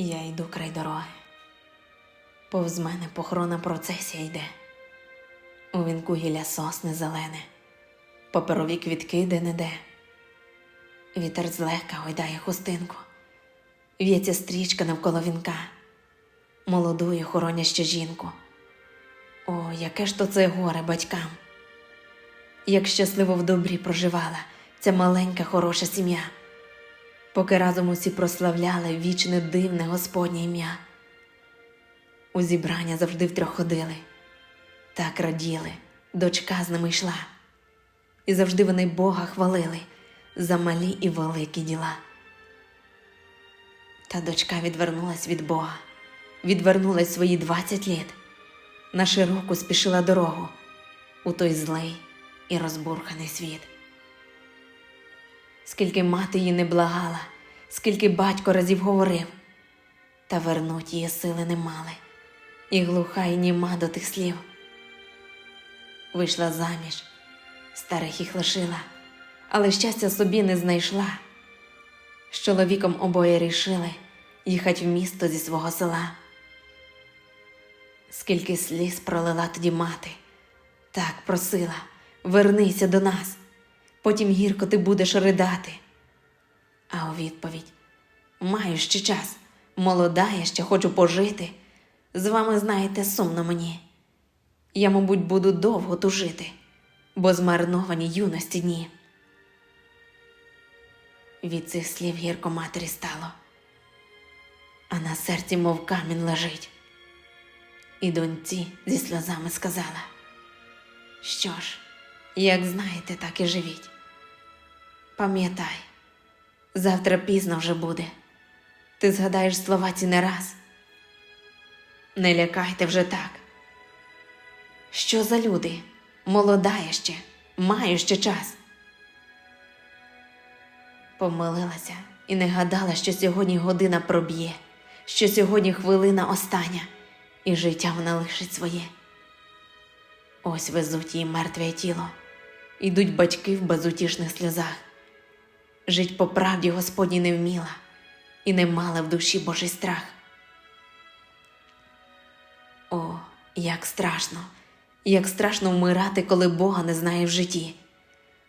Я йду край дороги. Повз мене похоронна процесія йде. У вінку гілля сосни зелене, паперові квітки де-не-де. Вітер злегка гойдає хустинку, в'ється стрічка навколо вінка, молодує хороняще жінку. О, яке ж то це горе батькам! Як щасливо в добрі проживала ця маленька хороша сім'я поки разом усі прославляли вічне дивне Господнє ім'я. У зібрання завжди втрьох ходили, так раділи, дочка з ними йшла, і завжди вони Бога хвалили за малі і великі діла. Та дочка відвернулась від Бога, відвернулась свої двадцять літ, на широку спішила дорогу у той злий і розбурханий світ скільки мати її не благала, скільки батько разів говорив, та вернуть її сили не мали, і глуха і німа до тих слів. Вийшла заміж, старих їх лишила, але щастя собі не знайшла. З чоловіком обоє рішили їхать в місто зі свого села. Скільки сліз пролила тоді мати, так просила, вернися до нас потім гірко ти будеш ридати. А у відповідь маю ще час, молода, я ще хочу пожити. З вами, знаєте, сумно мені. Я, мабуть, буду довго тужити, бо змарновані юності дні. Від цих слів гірко матері стало, а на серці, мов камінь лежить. І доньці зі сльозами сказала, що ж, як знаєте, так і живіть. Пам'ятай, завтра пізно вже буде. Ти згадаєш слова ці не раз. Не лякайте вже так. Що за люди? Молода я ще, маю ще час. Помилилася і не гадала, що сьогодні година проб'є, що сьогодні хвилина остання, і життя вона лишить своє. Ось везуть їй мертве тіло, ідуть батьки в безутішних сльозах. Жить по правді Господні не вміла і не мала в душі Божий страх. О, як страшно, як страшно вмирати, коли Бога не знає в житті,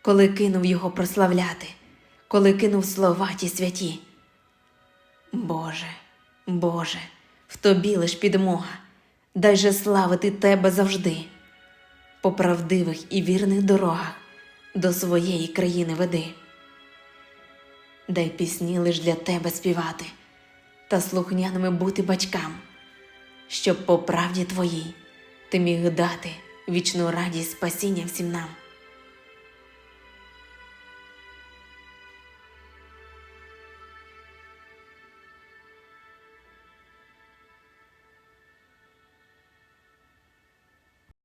коли кинув його прославляти, коли кинув слова ті святі. Боже, Боже, в тобі лиш підмога, дай же славити Тебе завжди, по правдивих і вірних дорогах до своєї країни веди. Дай пісні лиш для тебе співати та слухняними бути батькам, щоб по правді твоїй ти міг дати вічну радість спасіння всім нам.